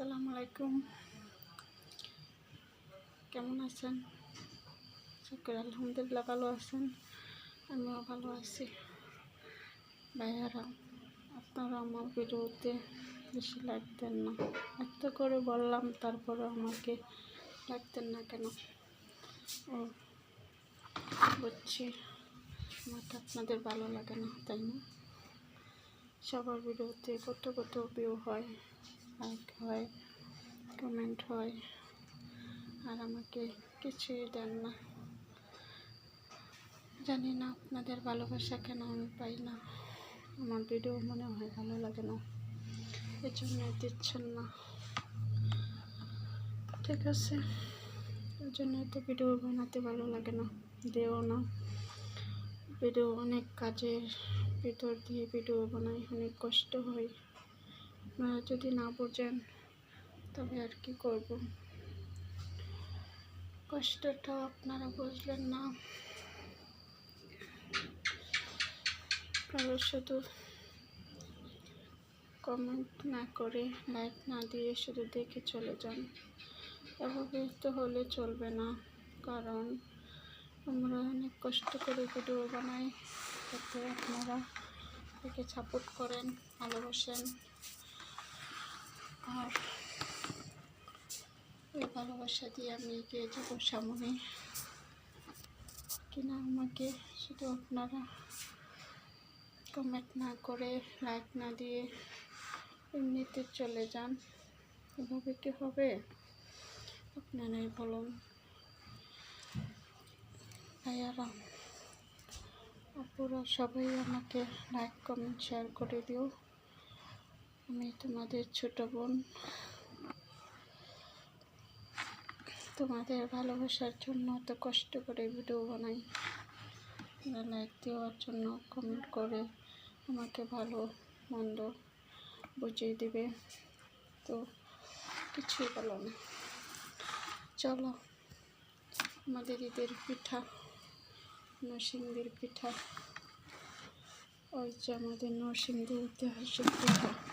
আসসালামু আলাইকুম। কেমন আছেন? শুক্র আলহামদুলিল্লাহ ভালো আছেন। আমিও ভালো আছি। ভাইয়ারা, আপনারা আমার ভিডিওতে বেশি দেন না। এত করে বললাম, তারপরে আমাকে দেন না কেন? ও, বুঝছি। আমাকে আপনাদের ভালো লাগে না, তাই না? সবার ভিডিওতে কত কত ভিউ হয়। লাইক হয় কমেন্ট হয়, আর আমাকে কিছুই দেন না। জানি না আপনাদের ভালোবাসা কেন আমি পাই না। আমার ভিডিও মনে হয় ভালো লাগে না। এই জন্য দিচ্ছেন না। ঠিক আছে। এই জন্য তো ভিডিও বানাতে ভালো লাগে না। দেও না। ভিডিও অনেক কাজের ভিতর দিয়ে ভিডিও বানাই, অনেক কষ্ট হয়। আপনারা যদি না বোঝেন, তবে আর কি করব? কষ্টটা আপনারা বুঝলেন না। আপনারা শুধু কমেন্ট না করে লাইক না দিয়ে শুধু দেখে চলে যান। এভাবে তো হলে চলবে না, কারণ আমরা অনেক কষ্ট করে ভিডিও বানাই। যাতে আপনারা দেখে সাপোর্ট করেন, ভালোবাসেন। আর এই ভালোবাসা দিয়ে আমি এগিয়ে যাব সামনে। কিনা আমাকে, শুধু আপনারা কমেন্ট না করে লাইক না দিয়ে এমনিতে চলে যান। এভাবে কি হবে? আপনারাই বলুন। ভাইয়ারা, আপুরা সবাই আমাকে লাইক কমেন্ট শেয়ার করে দিও। আমি তোমাদের ছোট বোন। তোমাদের ভালোবাসার জন্য তো কষ্ট করে ভিডিও বানাই। লাইক দেওয়ার জন্য কমেন্ট করে আমাকে ভালো, মন্দ বুঝিয়ে দিবে। তো কিছুই ভালো না। চলো, আমাদের ঈদের পিঠা, নরসিংদীর পিঠা। ওই যে আমাদের নরসিংদী ঐতিহাসিক পিঠা।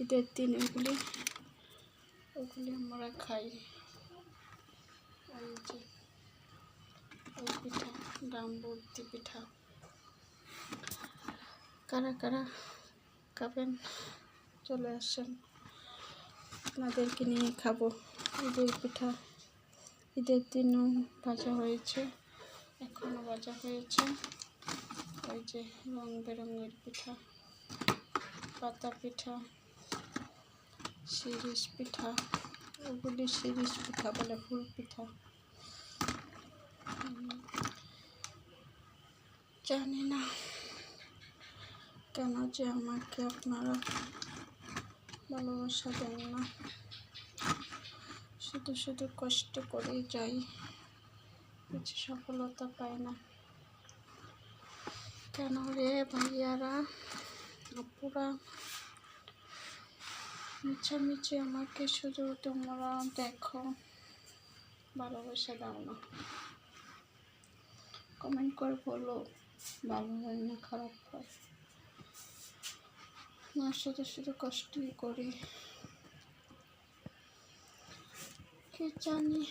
ঈদের দিন এগুলি। ওগুলি আমরা খাই। ওই যে ওই পিঠা রামবর্তি পিঠা। কারা কারা খাবেন? চলে আসেন। আপনাদেরকে নিয়ে খাব। ঈদের পিঠা, ঈদের দিনও ভাজা হয়েছে, এখনও ভাজা হয়েছে। ওই যে রং বেরঙের পিঠা, পাতা পিঠা। শিরিষ পিঠা ওগুলি শিরিষ পিঠা বলে ফুল পিঠা। জানি না কেন যে আমাকে আপনারা ভালোবাসা দেন না। শুধু শুধু কষ্ট করে যাই, কিছু সফলতা পাই না। কেন রে ভাইয়ারা? আপুরা মিছামিছি আমাকে শুধু তোমরা দেখো। ভালোবাসা দাও না। কমেন্ট করে বলো, ভালো হয় না খারাপ হয়? না সাথে শুধু কষ্টই করি। কি জানি,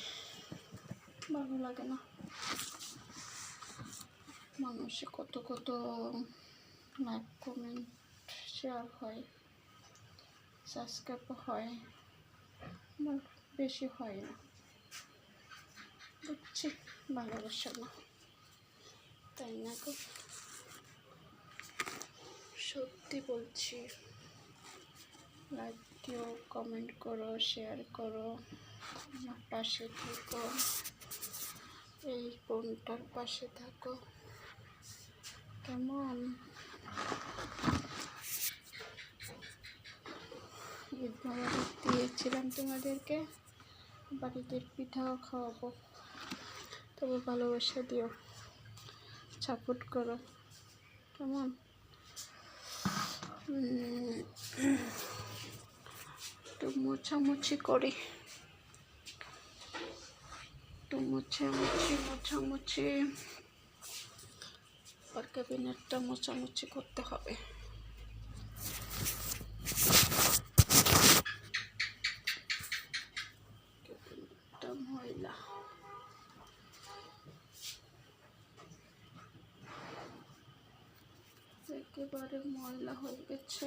ভালো লাগে না। মানুষে কত কত লাইক কমেন্ট শেয়ার হয়। সাবস্ক্রাইব হয়। আমার বেশি হয় না। বুঝছি, ভালোবাসা না। তাই না গো? সত্যি বলছি। লাইক দিও কমেন্ট করো শেয়ার করো। আমার পাশে থেকো। এই বোনটার পাশে থাকো। কেমন? ঈদ মোবারক দিয়েছিলাম তোমাদেরকে। বাড়িতে পিঠাও খাওয়াবো। তবে ভালোবাসা দিও। সাপোর্ট করো। কেমন? একটু মোছামুছি করি। একটু মোছামুছি মোছামুছি। আর ক্যাবিনেটটা মোছামুছি করতে হবে। একেবারে ময়লা হয়ে গেছে।